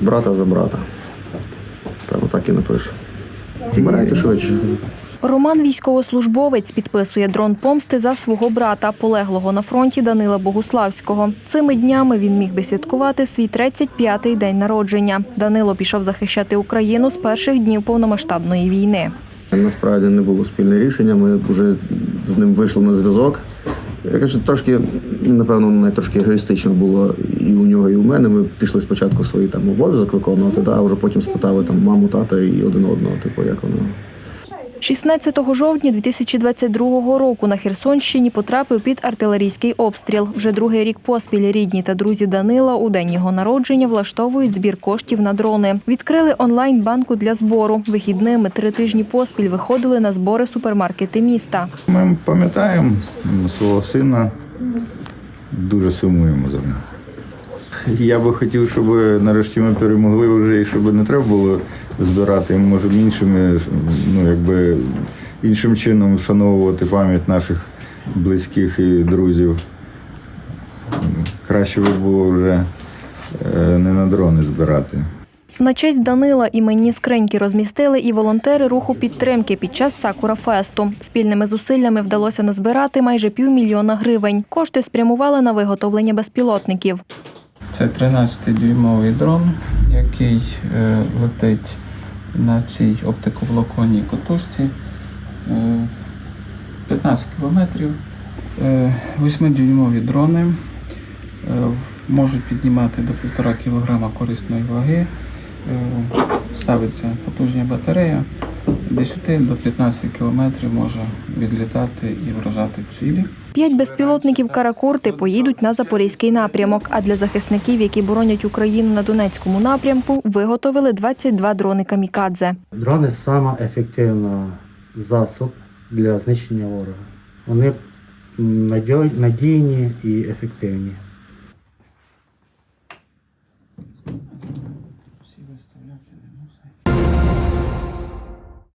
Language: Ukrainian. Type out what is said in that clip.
від брата за брата. Певно, так і напишу. Збирайте швидше. Роман військовослужбовець підписує дрон помсти за свого брата, полеглого на фронті Данила Богуславського. Цими днями він міг би святкувати свій 35-й день народження. Данило пішов захищати Україну з перших днів повномасштабної війни. Насправді не було спільне рішення. Ми вже з ним вийшли на зв'язок. Я кажу, трошки, напевно, не трошки егоїстично було і у нього, і у мене. Ми пішли спочатку свої там обов'язок виконувати, да, а вже потім спитали там маму, тата і один одного, типу, як воно. 16 жовтня 2022 року на Херсонщині потрапив під артилерійський обстріл. Вже другий рік поспіль рідні та друзі Данила у день його народження влаштовують збір коштів на дрони. Відкрили онлайн-банку для збору. Вихідними три тижні поспіль виходили на збори супермаркети міста. Ми пам'ятаємо свого сина, дуже сумуємо за ним. Я би хотів, щоб нарешті ми перемогли вже і щоб не треба було збирати, може іншими, ну якби іншим чином вшановувати пам'ять наших близьких і друзів. Краще би було вже е, не на дрони збирати. На честь Данила іменні скриньки розмістили і волонтери руху підтримки під час Сакура Фесту. Спільними зусиллями вдалося назбирати майже півмільйона гривень. Кошти спрямували на виготовлення безпілотників. Це 13-дюймовий дрон, який е, летить на цій оптиковолоконній котушці е, 15 кілометрів. Е, 8-дюймові дрони е, можуть піднімати до 1,5 кг корисної ваги. Е, ставиться потужна батарея. 10 до 15 кілометрів може відлітати і вражати цілі. П'ять безпілотників Каракурти поїдуть на запорізький напрямок. А для захисників, які боронять Україну на Донецькому напрямку, виготовили 22 дрони камікадзе. Дрони саме ефективний засіб для знищення ворога. Вони надійні і ефективні.